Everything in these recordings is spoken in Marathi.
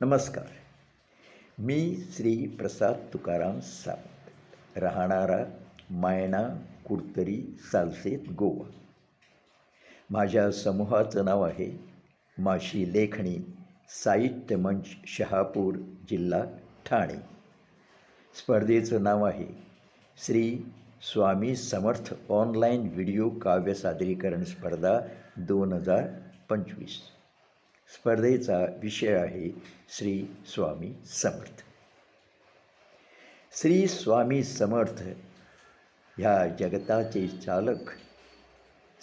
नमस्कार. मी श्री प्रसाद तुकाराम सावंत राहणारा मायणा कुडतरी सालसेत गोवा. माझ्या समूहाचं नाव आहे माशी लेखणी साहित्य मंच शहापूर जिल्हा ठाणे. स्पर्धेचं नाव आहे श्री स्वामी समर्थ ऑनलाईन व्हिडिओ काव्य सादरीकरण स्पर्धा दोन हजार पंचवीस. स्पर्धेचा विषय आहे श्री स्वामी समर्थ. श्री स्वामी समर्थ ह्या जगताचे चालक.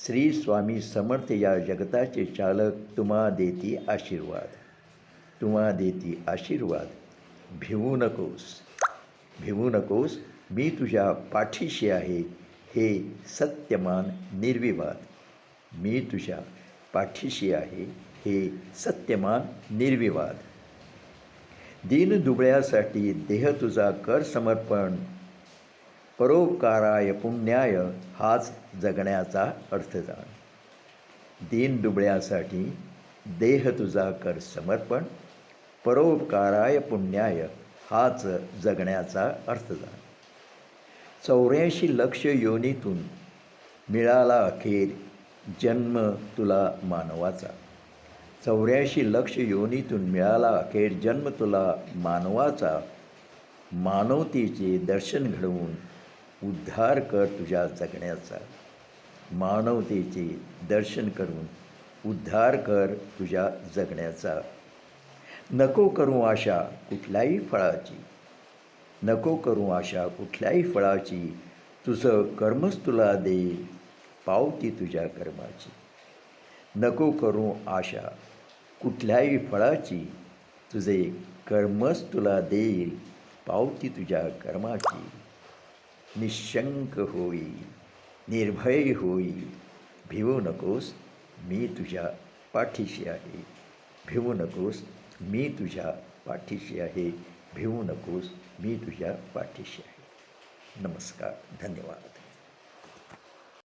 श्री स्वामी समर्थ या जगताचे चालक तुम्हा देती आशीर्वाद. तुम्हा देती आशीर्वाद. भिवू नकोस. भिवू नकोस. मी तुझ्या पाठीशी आहे. हे सत्यमान निर्विवाद. मी तुझ्या पाठीशी आहे. हे सत्यमान निर्विवाद. दीन दुबळ्यासाठी देह तुझा कर समर्पण. परोपकाराय पुण्याय हाच जगण्याचा अर्थ जाण दीन दुबळ्यासाठी देह तुझा कर समर्पण. परोपकाराय पुण्याय हाच जगण्याचा अर्थ जाण चौऱ्याऐंशी लक्ष योनीतून मिळाला अखेर जन्म तुला मानवाचा. चौऱ्याऐंशी लक्ष योनीतून मिळाला अखेर जन्म तुला मानवाचा. मानवतेचे दर्शन घडवून उद्धार कर तुझ्या जगण्याचा. मानवतेचे दर्शन करून उद्धार कर तुझ्या जगण्याचा. नको करू आशा कुठल्याही फळाची. नको करू आशा कुठल्याही फळाची. तुझं कर्मच तुला देईल पावती तुझ्या कर्माची. नको करू आशा कुठल्याही फळाची तुझे कर्मच तुला देईल पावती तुझ्या कर्माची. निशंक होई निर्भय होई भिवू नकोस मी तुझ्या पाठीशी आहे. भिवू नकोस मी तुझ्या पाठीशी आहे. भिवू नकोस मी तुझ्या पाठीशी आहे. नमस्कार धन्यवाद.